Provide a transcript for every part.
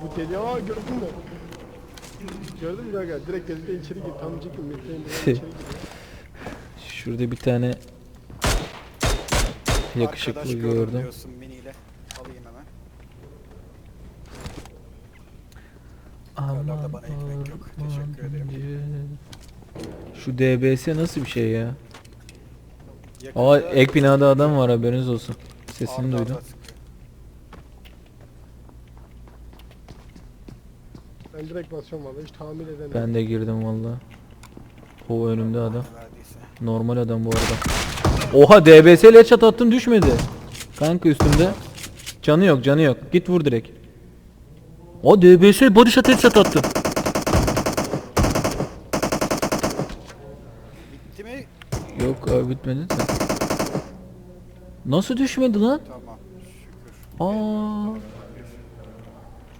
direkt bu geliyor. Aa gördün mü? Gördün mü kanka? Direkt geldi içeri gir. Tam diyecektim. Mete'nin içeri gir. Şurada bir tane yakışıklı Arkadaş gördüm gördüm. diyorsun miniyle. Alayım hemen. Yukarılarda bana ekmek yok. Teşekkür ederim. Şu DBS nasıl bir şey ya? Yakında Aa ek binada adam var haberiniz olsun. Sesini arda arda duydum. sıkıyor. Ben direkt basıyorum valla. Hiç tahmin edemiyorum. Ben de girdim valla. O önümde adam. Normal adam bu arada. Oha DBS ile headshot attım düşmedi. Kanka üstümde. Canı yok canı yok. Git vur direkt. O DBS body shot headshot attım. Bitti mi? Yok abi bitmedi de. Nasıl düşmedi lan? Tamam. Şükür. Aa.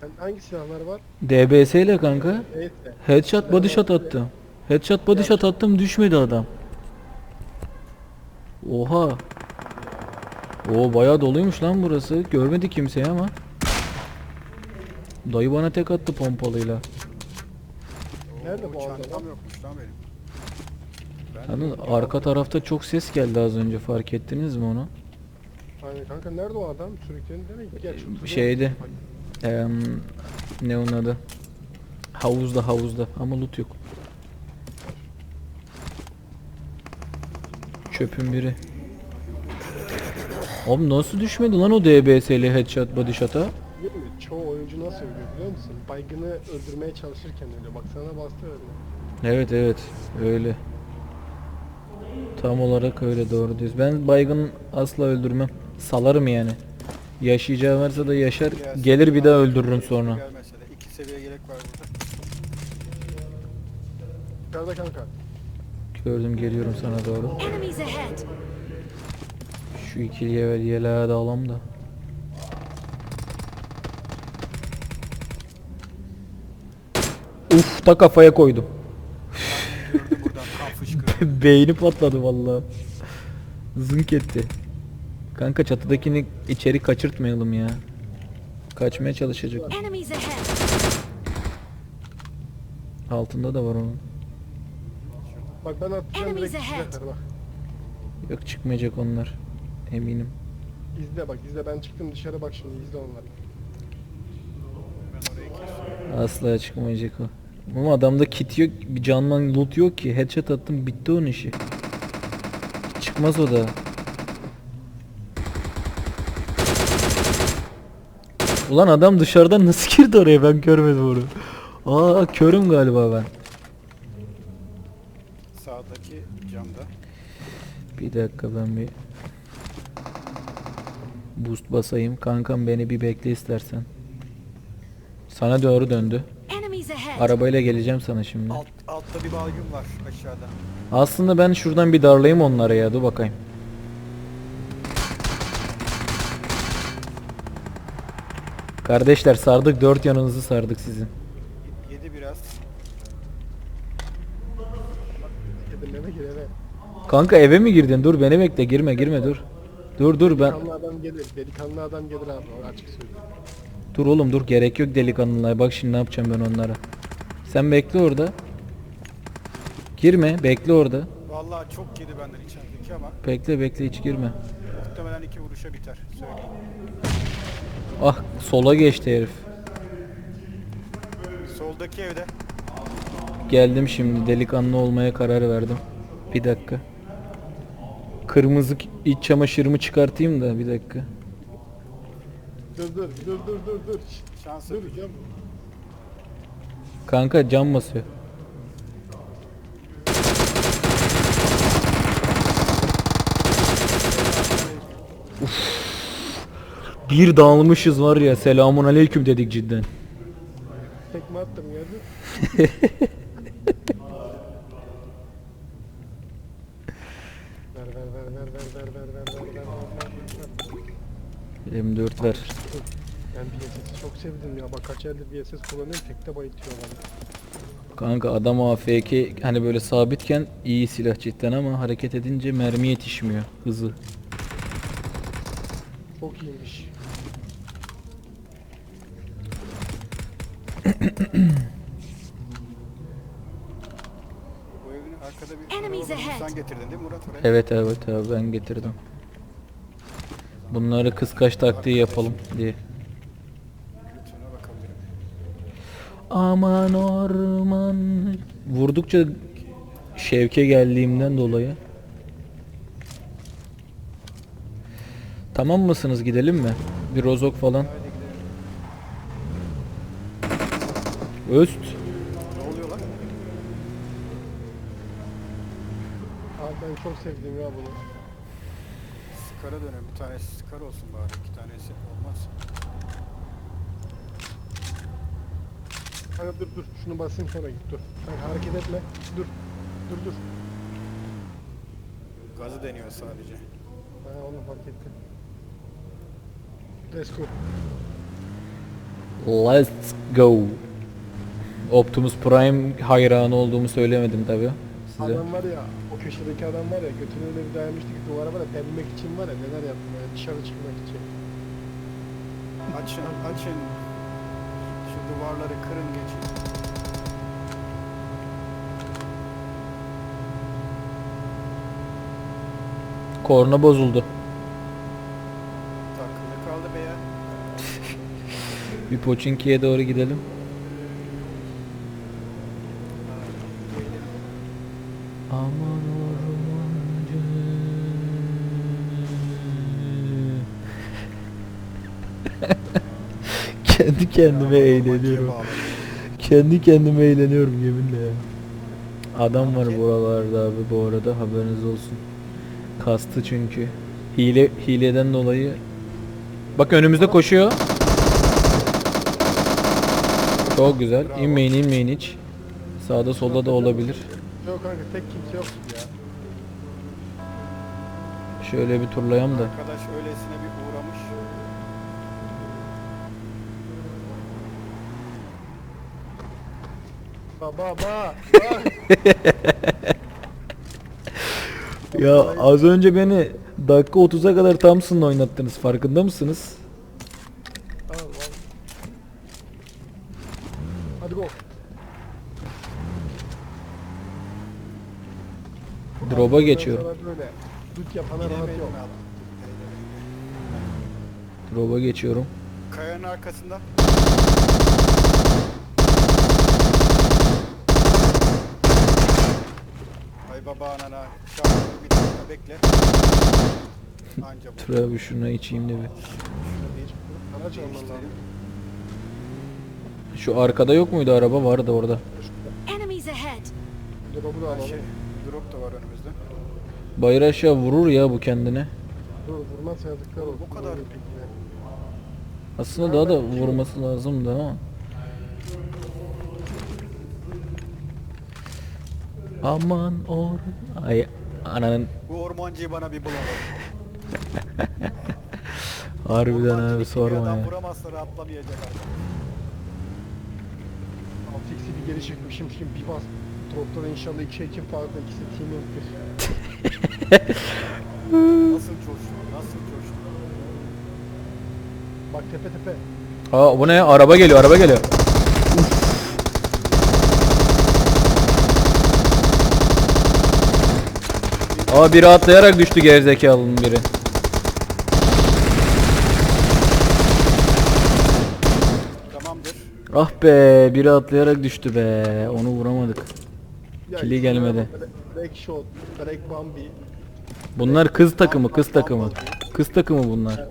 Sen hangi silahlar var? DBS ile kanka. Evet. Headshot body shot attım. Headshot body shot attım düşmedi adam. Oha. O bayağı doluymuş lan burası. Görmedi kimseyi ama. Dayı bana tek attı pompalıyla. Nerede bu adam? Yokmuş lan benim. Ben Yalnız arka tarafta çok ses geldi az önce fark ettiniz mi onu? Aynen kanka nerede o adam? Sürüklendi demek ki. Gel şu- Şeyde. Em, ne onun adı? Havuzda havuzda ama loot yok. Çöpün biri. Oğlum nasıl düşmedi lan o DBS'li headshot body shot'a? Değil mi? Çoğu oyuncu nasıl ölüyor biliyor musun? Baygını öldürmeye çalışırken ölüyor. Bak sana bastı öyle. Evet evet öyle. Tam olarak öyle doğru diyorsun. Ben baygın asla öldürmem. Salarım yani. Yaşayacağı varsa da yaşar. Gelsin. Gelir bir daha öldürürüm sonra. Gel mesela. İki seviye yelek var burada. Yukarıda kanka. Gördüm geliyorum sana doğru. Enemies ahead! Şu ikili yele yeleğe de alalım da. Uf ta kafaya koydum. Gördüm buradan kan fışkırıyor. Beyni patladı vallahi. Zınk etti. Kanka çatıdakini içeri kaçırtmayalım ya. Kaçmaya çalışacak. Altında da var onun. Bak ben atacağım direkt çıkacaklar bak. Yok çıkmayacak onlar. Eminim. İzle bak izle ben çıktım dışarı bak şimdi izle onları. Asla çıkmayacak o. Ama adamda kit yok, bir canman loot yok ki. Headshot attım bitti onun işi. Çıkmaz o da. Ulan adam dışarıdan nasıl girdi oraya ben görmedim onu. Aa körüm galiba ben. Sağdaki camda. Bir dakika ben bir boost basayım. Kankam beni bir bekle istersen. Sana doğru döndü. Arabayla geleceğim sana şimdi. Alt, altta bir baygın var aşağıda. Aslında ben şuradan bir darlayayım onlara ya. Dur bakayım. Kardeşler sardık dört yanınızı sardık sizin. Yedi biraz. Dedim eve gir eve. Kanka eve mi girdin? Dur beni bekle girme girme dur. Dur dur ben. Delikanlı adam gelir. Delikanlı adam gelir abi. o Açık söyleyeyim. Dur oğlum dur gerek yok delikanlılar. Bak şimdi ne yapacağım ben onlara. Sen bekle orada. Girme bekle orada. Vallahi çok yedi benden içerideki ama Bekle bekle hiç girme. muhtemelen iki vuruşa biter. Söyleyeyim. Ah sola geçti herif. Soldaki evde. Geldim şimdi delikanlı olmaya karar verdim. Bir dakika. Kırmızı iç çamaşırımı çıkartayım da bir dakika. Dur dur dur dur dur dur. Şşt, Şansı Dur cam. Kanka cam basıyor. Uf. Bir dağılmışız var ya selamun aleyküm dedik cidden. Tekme attım gördün. ver ver ver ver ver ver ver ver ver ver ver ver M4 ver. Ben BSS'i çok sevdim ya bak kaç eldir BSS kullanıyorum tekte bayıtıyor bana. Kanka adam AFK hani böyle sabitken iyi silah cidden ama hareket edince mermi yetişmiyor hızı. Çok iyiymiş. Bu evin arkada bir Enemies araba var. ahead. Sen getirdin değil mi Murat oraya? Evet evet abi ben getirdim. Bunları kıskaç taktiği yapalım diye. Lütfuna bakabilirim. Aman orman. Vurdukça şevke geldiğimden dolayı. Tamam mısınız gidelim mi? Bir rozok falan. Haydi gidelim. Öst. Ne oluyor lan? Abi ben çok sevdim ya bunu. Skara dönem. Bir tanesi skar olsun bari. iki tanesi olmaz. Kanka dur dur şunu basayım sonra git dur. Kanka hareket etme. Dur. Dur dur. Gazı deniyor sadece. Ha onu fark ettim. Let's go. Let's go. Optimus Prime hayranı olduğumu söylemedim tabi size. Adam var ya o köşedeki adam var ya götünü öyle bir dayamıştı ki duvara var ya delmek için var ya neler yaptım ya dışarı çıkmak için. Açın, açın. Şu duvarları kırın geçin. Korna bozuldu. Takılı kaldı be ya. Bir Pochinki'ye doğru gidelim. Aman ormancı. Kendi kendime eğleniyorum. Kendi kendime eğleniyorum yeminle ya. Adam var buralarda abi bu arada haberiniz olsun. Kastı çünkü. Hile hileden dolayı. Bak önümüzde koşuyor. Çok güzel. İnmeyin inmeyin hiç. Sağda solda da olabilir. Yok kanka tek kimse yok ya. Şöyle bir turlayalım da. Arkadaş öylesine bir Baba ba. Ya az önce beni dakika 30'a kadar Thompson'la oynattınız. Farkında mısınız? Al. Hadi go. Drop'a geçiyorum. Böyle. Dut yapana rahat yok. Drop'a geçiyorum. Kayanın arkasında. Ay baba anana. Şarkı bir dakika bekle. Anca bu. Dur abi şuna içeyim de bir. Şu arkada yok muydu araba? Vardı orada. Enemies ahead. Drop'u da alalım. şey. Drop da var önümüzde. Bayır aşağı vurur ya bu kendine. Dur vurmaz yazıklar olsun. Bu kadar. Aslında daha da vurması lazımdı ama. Aman or... Ay ananın Bu ormancıyı bana bir bulun. harbiden abi sorma ya. Vuramazsa rahatlamayacak artık. 6x'i bir geri çekmişim şimdi bir bas. Drop'ta da inşallah iki ekip vardı ikisi teaming'dir. Nasıl coştu? Nasıl coştu? Bak tepe tepe. Aa bu ne? Araba geliyor, araba geliyor. Aa biri atlayarak düştü gerizekalının biri. Tamamdır. Ah be biri atlayarak düştü be. Onu vuramadık. Ya Kili gelmedi. Black Shot, Black Bambi. Bunlar kız takımı, kız takımı. Kız takımı bunlar.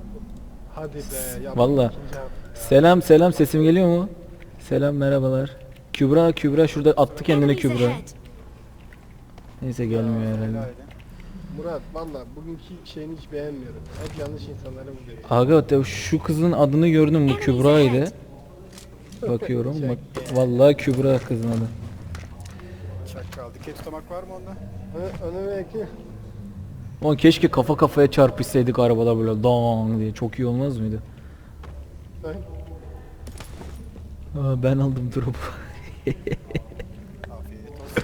Hadi be. Valla. Selam selam sesim geliyor mu? Selam merhabalar. Kübra Kübra şurada attı kendine Enemies Kübra. Neyse gelmiyor herhalde. Murat valla bugünkü şeyini hiç beğenmiyorum. Hep yanlış insanlara vuruyor. Aga de şu kızın adını gördüm bu Kübra'ydı. Bakıyorum bak vallahi Kübra kızın adı. Çakal. Dikey tutamak var mı onda? Öne, öne ve iki. Ulan keşke kafa kafaya çarpışsaydık arabada böyle dong diye çok iyi olmaz mıydı? Ben- Aa, ben aldım drop'u. Afiyet olsun.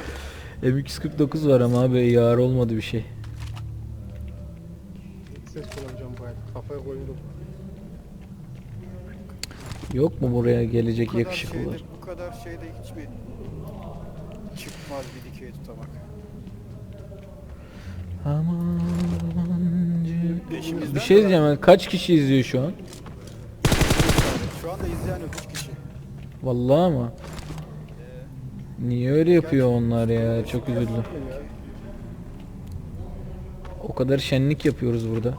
M249 var ama abi yar olmadı bir şey. Kafaya koydum. Yok mu buraya gelecek yakışıklılar? şeyde, bu kadar şeyde hiç mi çıkmaz bir dikey tutamak? Peşimizden Bir şey diyeceğim. ben, Kaç kişi izliyor şu an? Şu anda izleyen yok 3 kişi. Vallahi ama. Niye öyle yapıyor onlar ya? Çok üzüldüm. O kadar şenlik yapıyoruz burada.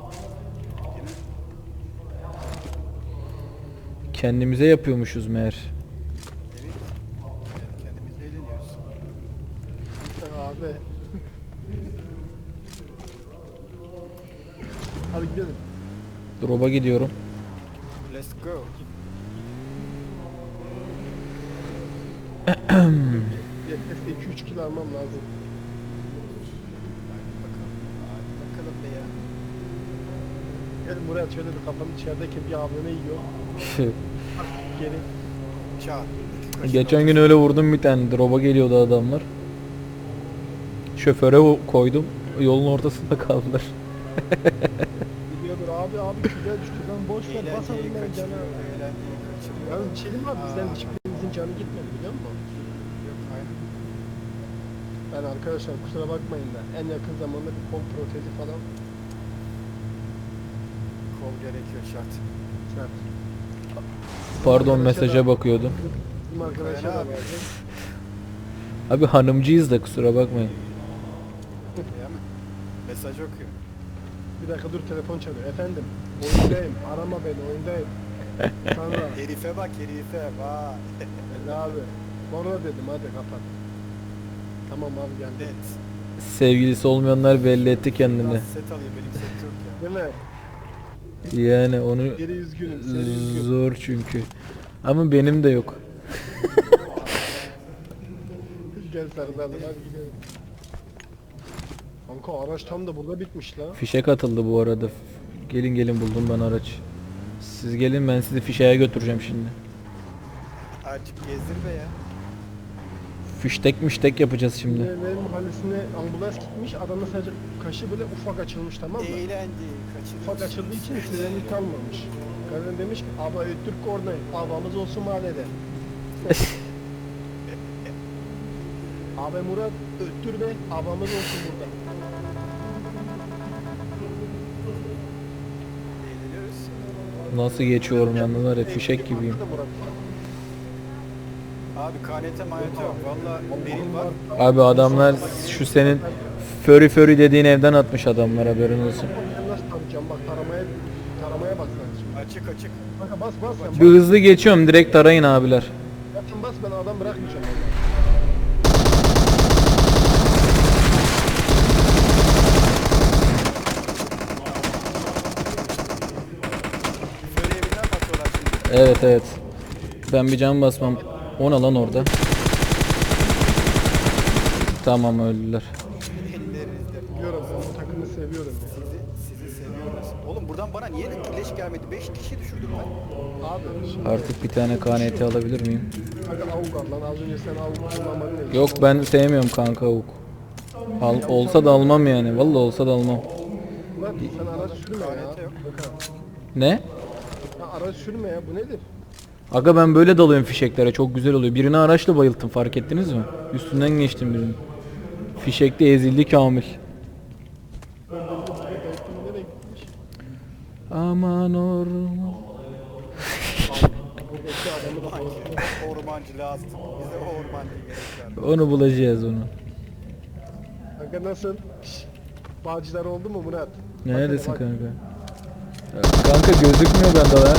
Kendimize yapıyormuşuz meğer. Evet. Kendimiz eğleniyoruz. Abi. Hadi gidelim. Drop'a gidiyorum. Let's go. Yetmezse 2-3 kilo almam lazım. Bakalım. Hadi bakalım be ya. Gel Murat şöyle bir kafanın içerideyken bir AVM yiyor. Geri. Çağır. Geçen gün öyle vurdum bir tane. Drop'a geliyordu adamlar. Şoföre koydum. Yolun ortasında kaldılar. Abi abi güzel düştü lan boş ver basalım ben kaçırıyor. Yalnız bir şey diyeyim mi abi bizden hiçbirimizin canı gitmedi biliyor musun? Yani arkadaşlar kusura bakmayın da en yakın zamanda bir kol protezi falan Kol gerekiyor şart. şart. Pardon mesaja bakıyordum. Bizim arkadaşa da Kayhan abi. verdim. Abi hanımcıyız da kusura bakmayın. Ya mı? Mesaj okuyor. Bir dakika dur telefon çalıyor. Efendim oyundayım arama beni oyundayım. Sonra Herife bak herife vay. ne abi? Sonra dedim hadi kapat. Tamam abi geldi. Sevgilisi olmayanlar belli etti kendini. Biraz set alıyor benim set yok ya. Değil mi? Yani onu Geri üzgünüm. Seni üzgünüm. zor çünkü. Ama benim de yok. Gel sarılalım hadi gidelim. Kanka araç tam da burada bitmiş la. Fişek atıldı bu arada. Gelin gelin buldum ben araç. Siz gelin ben sizi fişeğe götüreceğim şimdi. Azıcık gezdir be ya. Fiştek miştek yapacağız şimdi. Benim mahallesine ambulans gitmiş. Adamın sadece kaşı böyle ufak açılmış tamam mı? Eğlendi. Kaçırıyoruz. Ufak açıldığı için freni kalmamış. Kadın demiş ki abi Türk kornayı abamız olsun mahallede. abi Murat öttür be abamız olsun burada. Eğleniyoruz. Nasıl geçiyorum yalnız var ya fişek gibiyim. Murat. Abi KNT manyeto yok. Valla benim var. Abi adamlar şu senin Furry Furry dediğin evden atmış adamlar haberin olsun. Nasıl tarayacağım bak taramaya taramaya bak sen. Açık açık. Kanka bas bas sen Bir bas. hızlı geçiyorum direkt arayın abiler. Sen bas ben adam bırakmayacağım orada. Böyle evinden bakıyorlar şimdi. Evet evet. Ben bir can basmam. Ona lan orada. Tamam öldüler. Ellerinizde. Biliyorum ben bu takımı seviyorum. Sizi, seviyoruz. Oğlum buradan bana niye leş gelmedi? 5 kişi düşürdüm ben. Abi şimdi Artık bir tane KNT alabilir miyim? kanka avuk al lan az önce sen avuk kullanmadın ya. Yok ben sevmiyorum kanka avuk. Al, olsa da almam yani. Vallahi olsa da almam. Lan sen araç sürme ya. KNT yok. Kanka. Ne? Ya araç sürme ya bu nedir? Aga ben böyle dalıyorum fişeklere çok güzel oluyor. Birini araçla bayılttım fark ettiniz mi? Üstünden geçtim birinin. Fişekte ezildi Kamil. Aman orman. Ormancı, lazım. Bize ormancı. Onu bulacağız onu. Kanka nasıl? Şşş, Bağcılar oldu mu Murat? Neredesin kanka? Kanka gözükmüyor bende ya.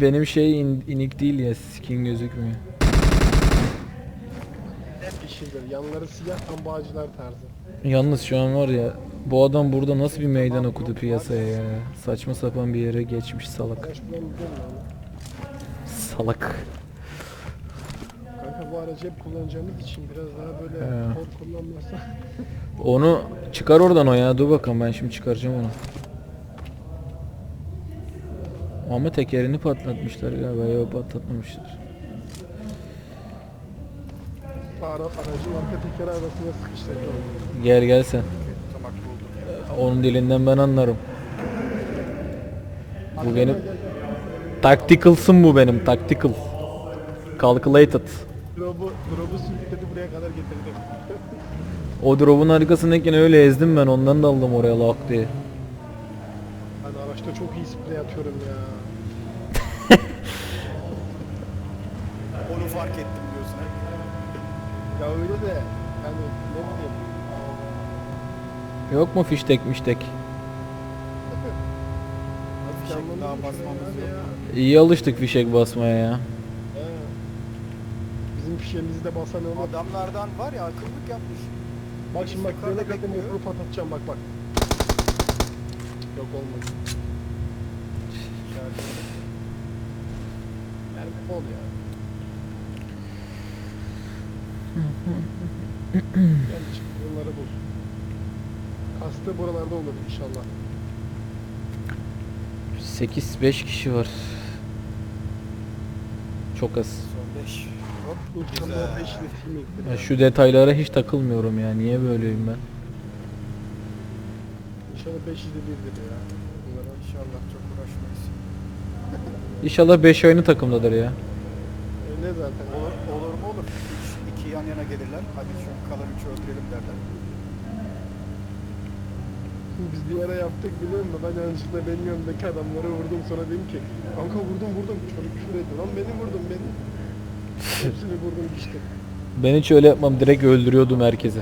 Benim şey in- inik değil ya skin gözükmüyor. Hep yeşildir. Yanları siyah tam Bağcılar tarzı. Yalnız şu an var ya bu adam burada nasıl bir meydan okudu piyasaya ya. Saçma sapan bir yere geçmiş salak. Gidelim. Salak. Kanka bu aracı hep kullanacağımız için biraz daha böyle He. kod kullanmazsa. Onu çıkar oradan o ya. Dur bakalım ben şimdi çıkaracağım onu. Ama tekerini patlatmışlar galiba. Yok patlatmamışlar. Ara, aracın arka arasına. Gel gel sen. Ya. Onun dilinden ben anlarım. Bu benim tactical'sım bu benim tactical. Calculated. Drop'u, drop'u sürükledi buraya kadar getirdi. O drop'un arkasındayken öyle ezdim ben ondan da aldım oraya lock diye. Araçta çok iyi sprey atıyorum ya. Onu fark ettim diyorsun ha. Ya öyle de yani ne bileyim. Yok mu fiştek miştek? Fişek daha basmamız yok. ya. İyi alıştık fişek basmaya ya. He. Bizim fişeğimizi de basan olmadı. Adamlardan var ya akıllık yapmış. Bak şimdi bak yukarıda böyle kadın bekliyor. patlatacağım bak bak. Yok olmadı. Yani ol ya. Gel çık bunları bul. Kastı buralarda olur inşallah. 8-5 kişi var. Çok az. Son 5. Hop. Güzel. Ya şu detaylara hiç takılmıyorum ya. Niye böyleyim ben? İnşallah 500'de birdir ya. Bunlara. İnşallah çok. İnşallah 5 aynı takımdadır ya. Öyle zaten. Olur, olur mu olur. Üç, iki yan yana gelirler. Hadi şu kalan üçü öldürelim derler. Biz bir ara yaptık biliyor musun? Ben yanlışlıkla benim yanımdaki adamları vurdum sonra dedim ki Kanka vurdum vurdum. Çocuk küfür etti. Lan beni vurdum beni. Hepsini vurdum işte. Ben hiç öyle yapmam. Direkt öldürüyordum herkese.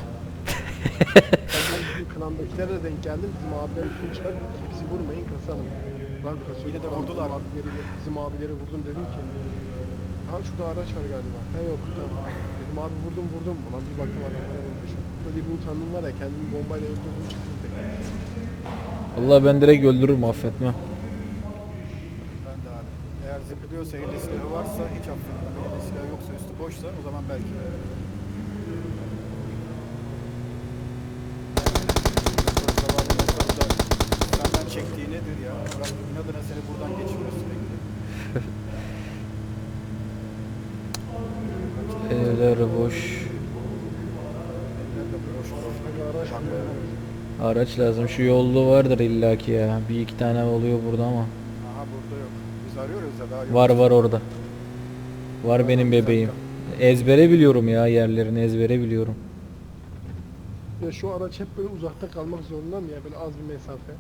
Ben bizim klandakilere de denk geldim. Bizim abiler üstüne çıkar. Bizi vurmayın kasalım. Lan kasıyor. Yine de vurdular. Abileri, bizim abileri vurdum dedim ki. Ha şurada araç var galiba. He yok tamam. Dedim abi vurdum vurdum. Ulan bir baktım adamlara vurmuş. Böyle bir utandım var ya kendimi bombayla öldürdüm çıktım. Allah ben direkt öldürürüm affetmem. Ben de abi. Eğer zıplıyorsa elinde silahı varsa hiç affetmem. Elinde silahı yoksa üstü boşsa o zaman belki. Bırak inadına seni buradan geçiriyor sürekli. Evler boş. Araç lazım. Şu yolda vardır illaki ya. Bir iki tane oluyor burada ama. Aha burada yok. Biz arıyoruz da daha yok. Var var orada. Var benim bebeğim. Ezbere biliyorum ya yerlerini ezbere biliyorum. Ya şu araç hep böyle uzakta kalmak zorunda mı ya böyle az bir mesafe?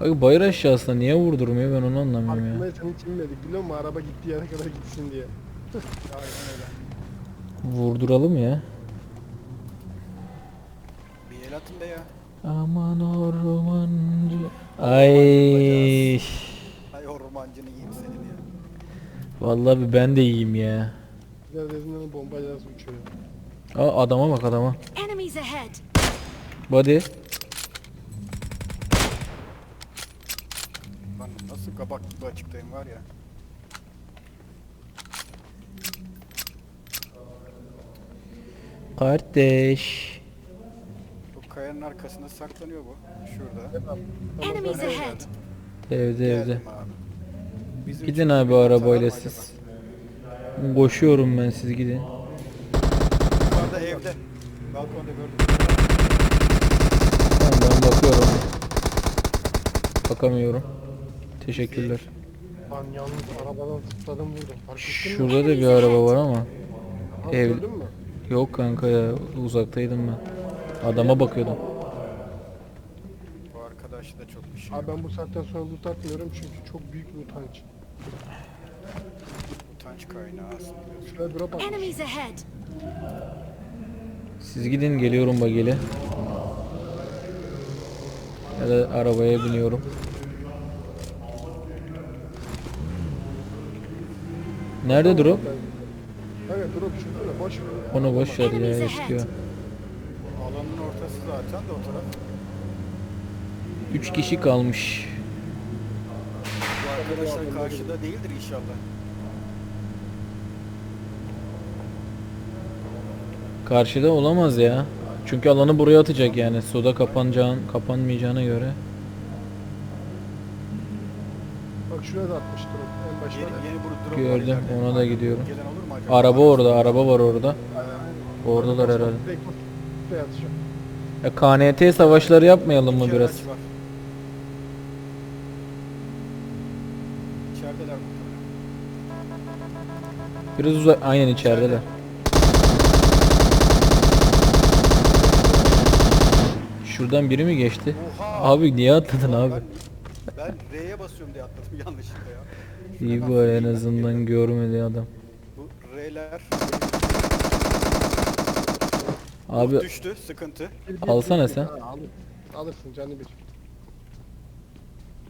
Bak bayır aşağısında niye vurdurmuyor ben onu anlamıyorum ya. Farkındaysan hiç inmedik biliyor musun? Araba gittiği yere kadar gitsin diye. Vurduralım ya. Bir el atın be ya. Aman ormancı. Ay. Hay ormancını yiyeyim senin ya. Vallahi bir ben de iyiyim ya. Bombayla nasıl uçuyor? Aa adama bak adama. Enemies ahead! Body. Lan nasıl kabak gibi açıktayım var ya. Kardeş. Bu kayanın arkasında saklanıyor bu. Şurada. Enemies ahead! Evde evde. Geldim abi. Bizim Gidin abi o arabayla siz. Koşuyorum ben siz gidin. Yukarıda evde. Balkonda gördüm. Tamam ben bakıyorum. Bakamıyorum. Teşekkürler. Lan yalnız arabadan zıpladım vurdum. Fark ettin mi? Şurada da bir araba var ama. Ha, ev- Gördün mü? Yok kanka ya uzaktaydım ben. Adama bakıyordum. Bu arkadaş da çok bir şey. Abi ben bu saatten sonra loot atmıyorum çünkü çok büyük bir utanç. Utanç kaynağı aslında. Şuraya drop atmış. Enemies ahead! Siz gidin geliyorum bagele. Ya da arabaya biniyorum. Nerede drop? Evet drop şurada da boş ver. Onu boş ver ya eskiyor. Alanın ortası zaten de o taraf. 3 kişi kalmış. Bu arkadaşlar karşıda değildir inşallah. Karşıda olamaz ya. Çünkü alanı buraya atacak yani. Suda kapanacağın, kapanmayacağına göre. Bak şuraya da atmıştı en başta. Yeni, yeni Gördüm ona da gidiyorum. Araba orada araba var orada. Oradalar herhalde. Ya e, KNT savaşları yapmayalım mı biraz? Biraz uzak aynen içerideler. Şuradan biri mi geçti? Abi niye atladın abi? Ben R'ye basıyorum diye atladım yanlışlıkla ya. İyi bu en azından görmedi adam. Bu R'ler Abi düştü sıkıntı. Alsana sen. Ha, al- alırsın canı bir.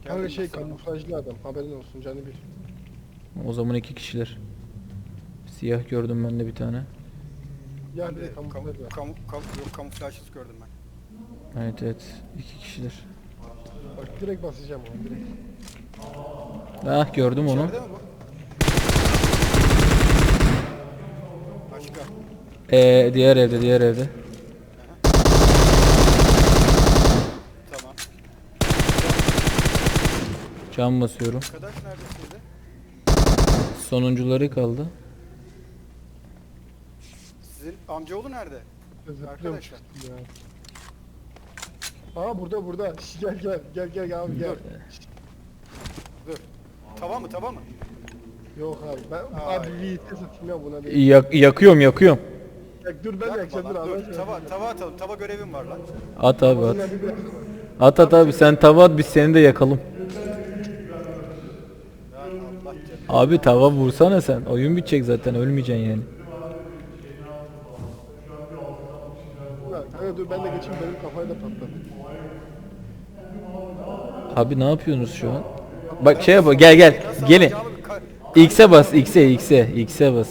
Geldim Kanka şey kamuflajlı adam haberin olsun canı bir. o zaman iki kişiler. Siyah gördüm ben de bir tane. Ya bir de de kamu, kamu, kamu, yok, kamuflajsız gördüm ben. Evet evet iki kişiler. Bak direkt basacağım onu direkt. Ah gördüm onu. İçeride mi bu? Başka. Ee, diğer evde diğer evde. Tamam. Cam basıyorum. Arkadaş neredesiydi? Sonuncuları kaldı. Sizin amcaoğlu nerede? Zıplıyorum Arkadaşlar. ya. Aa burada burada. Şş, Gel gel gel gel abi gel. Dur. Tava mı tava mı? Yok abi ben abi VT satayım ya buna değil. Yak yakıyorum yakıyorum. Bak dur ben Yakma yakacağım dur lan, abi. dur. Tava, tava atalım. Tava görevim var lan. At abi at. Bir de- At at abi sen tava at biz seni de yakalım. Ya Allah canım. Abi tava vursana sen. Oyun bitecek zaten ölmeyeceksin yani. Kanka dur ben de geçeyim benim kafayı da patladı. Abi ne yapıyorsunuz şu an? Bak şey yap gel gel. Gelin. X'e bas X'e X'e X'e bas.